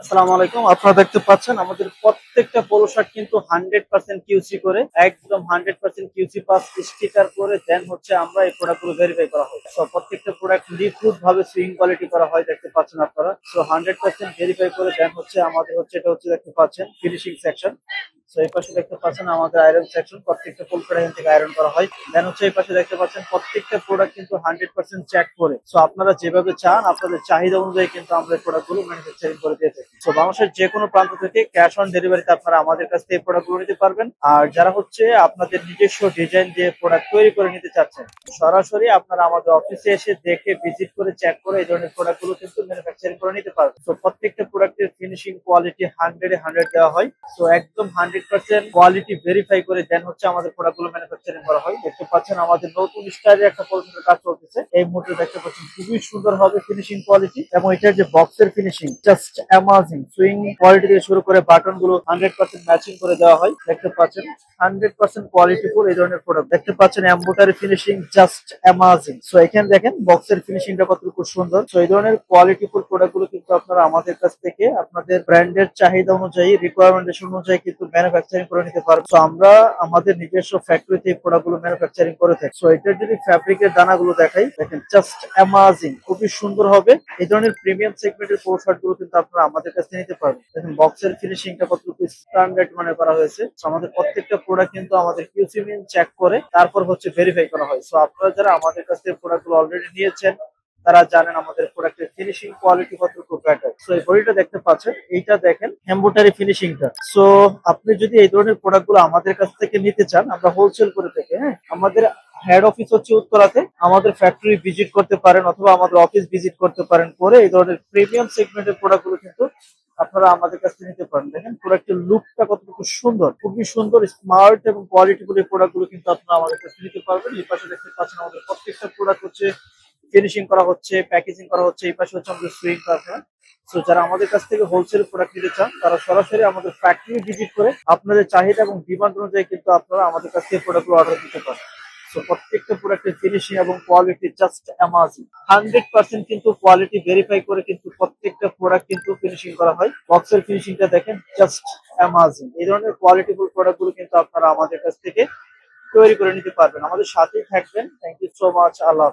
আসসালামু আলাইকুম। আপনারা দেখতে পাচ্ছেন আমাদের প্রত্যেকটা পোলো কিন্তু হান্ড্রেড পার্সেন্ট কিউসি করে, একদম hundred percent QC pass sticker করে দেন হচ্ছে আমরা এই প্রোডাক্টগুলো ভেরিফাই করা হয়। সো প্রত্যেকটা প্রোডাক্ট নিখুঁত ভাবে সুইং কোয়ালিটি করা হয়, দেখতে পাচ্ছেন আপনারা। সো হান্ড্রেড পার্সেন্ট ভেরিফাই করে দেন হচ্ছে আমাদের হচ্ছে, এটা হচ্ছে দেখতে পাচ্ছেন ফিনিশিং সেকশন সো এই পাশে দেখতে পাচ্ছেন আমাদের আয়রন সেকশন প্রত্যেকটা ফুল এখান থেকে আয়রন করা হয়। দেন হচ্ছে এই পাশে দেখতে পাচ্ছেন প্রত্যেকটা প্রোডাক্ট কিন্তু হান্ড্রেড পার্সেন্ট চেক করে। সো আপনারা যেভাবে চান, আপনাদের চাহিদা অনুযায়ী কিন্তু আমরা প্রোডাক্টগুলো ম্যানুফ্যাকচারিং করে দিয়ে থাকি। সো বাংলাদেশের যে কোনো প্রান্ত থেকে ক্যাশ অন ডেলিভারিতে আপনারা আমাদের কাছ থেকে প্রোডাক্ট নিতে পারবেন। আর যারা হচ্ছে আপনাদের নিজস্ব ডিজাইন দিয়ে প্রোডাক্ট তৈরি করে নিতে চাচ্ছেন, সরাসরি আপনারা আমাদের অফিসে এসে দেখে ভিজিট করে চেক করে এই ধরনের প্রোডাক্টগুলো কিন্তু ম্যানুফ্যাকচারিং করে নিতে পারবেন। তো প্রত্যেকটা প্রোডাক্টের ফিনিশিং কোয়ালিটি হান্ড্রেডে হান্ড্রেড দেওয়া হয়। তো একদম হান্ড্রেড পার্সেন্ট কোয়ালিটি ভেরিফাই করে দেন হচ্ছে আমাদের প্রোডাক্টগুলো ম্যানুফ্যাকচারিং করা হয়। দেখতে পাচ্ছেন আমাদের নতুন স্টাইলের একটা পরিষেবার কাজ চলতেছে। এই মুহূর্তে দেখতে পাচ্ছেন খুবই সুন্দর হবে ফিনিশিং কোয়ালিটি এবং এটার যে বক্সের finishing just amazing sewing quality থেকে শুরু করে বাটনগুলো হান্ড্রেড পার্সেন্ট ম্যাচিং করে দেওয়া হয়, দেখতে পাচ্ছেন? হান্ড্রেড পার্সেন্ট কোয়ালিটিফুল এই ধরনের প্রোডাক্ট দেখতে পাচ্ছেন embroidery finishing just amazing so এখানে দেখেন বক্সের ফিনিশিংটা কতটুকু সুন্দর। সো এই ধরনের কোয়ালিটিফুল প্রোডাক্টগুলো কিন্তু আপনারা আমাদের কাছ থেকে আপনাদের ব্র্যান্ডের চাহিদা অনুযায়ী রিকোয়ারমেন্টেশন অনুযায়ী কিন্তু ম্যানুফ্যাকচারিং করে নিতে পারব সো আমরা আমাদের নিজস্ব ফ্যাক্টরিতে এই প্রোডাক্টগুলো ম্যানুফ্যাকচারিং করে থাকি। সো এটার যদি ফ্যাব্রিকের দানাগুলো দেখাই, দেখেন জাস্ট অ্যামাজিং খুবই সুন্দর হবে। এই ধরনের প্রিমিয়াম সেগমেন্টের পোশাকগুলো কিন্তু আপনারা আমাদের কাছে নিতে পারবেন দেখেন বক্সের ফিনিশিংটা কতটুকু স্ট্যান্ডার্ড মানে করা হয়েছে। আমাদের প্রত্যেকটা প্রোডাক্ট কিন্তু আমাদের কিউসি মিন চেক করে, তারপর হচ্ছে ভেরিফাই করা হয়। সো আপনারা যারা আমাদের কাছ থেকে প্রোডাক্টগুলো অলরেডি নিয়েছেন, তারা জানেন আমাদের প্রোডাক্টের ফিনিশিং কোয়ালিটি কতটুকু বেটার সো এই বডিটা দেখতে পাচ্ছেন, এইটা দেখেন এম্বোটারি ফিনিশিংটা সো আপনি যদি এই ধরনের প্রোডাক্টগুলো আমাদের কাছ থেকে নিতে চান, আমরা হোলসেল করে থেকে হ্যাঁ? আমাদের হেড অফিস হচ্ছে উত্তরাতে। আমাদের ফ্যাক্টরি ভিজিট করতে পারেন অথবা আমাদের অফিস ভিজিট করতে পারেন করে এই ধরনের প্রিমিয়াম সেগমেন্টের প্রোডাক্টগুলো কিন্তু আপনারা আমাদের কাছ নিতে পারেন। দেখেন প্রোডাক্টের লুকটা কতটুকু সুন্দর, খুবই সুন্দর স্মার্ট এবং কোয়ালিটিফুল প্রোডাক্টগুলো কিন্তু আপনারা আমাদের কাছ নিতে পারবেন। এই পাশে দেখতে পাচ্ছেন আমাদের প্রত্যেকটা প্রোডাক্ট হচ্ছে ফিনিশিং করা হচ্ছে প্যাকেজিং করা হচ্ছে, এই পাশে হচ্ছে আমাদের সুইং কারখানা সো যারা আমাদের কাছ থেকে হোলসেল প্রোডাক্ট নিতে চান, তারা সরাসরি আমাদের ফ্যাক্টরি ভিজিট করে আপনাদের চাহিদা এবং ডিমান্ড অনুযায়ী কিন্তু আপনারা আমাদের কাছ থেকে প্রোডাক্ট অর্ডার দিতে পারেন প্রত্যেকটা ফিনিশিং এবং কোয়ালিটি জাস্ট হান্ড্রেড পার্সেন্ট কিন্তু কোয়ালিটি ভেরিফাই করে কিন্তু প্রত্যেকটা প্রোডাক্ট কিন্তু ফিনিশিং করা হয়। দেখেন জাস্ট এই ধরনের কিন্তু আপনারা আমাদের কাছ থেকে তৈরি করে নিতে পারবেন। আমাদের সাথেই থাকবেন। Thank you so much Allah.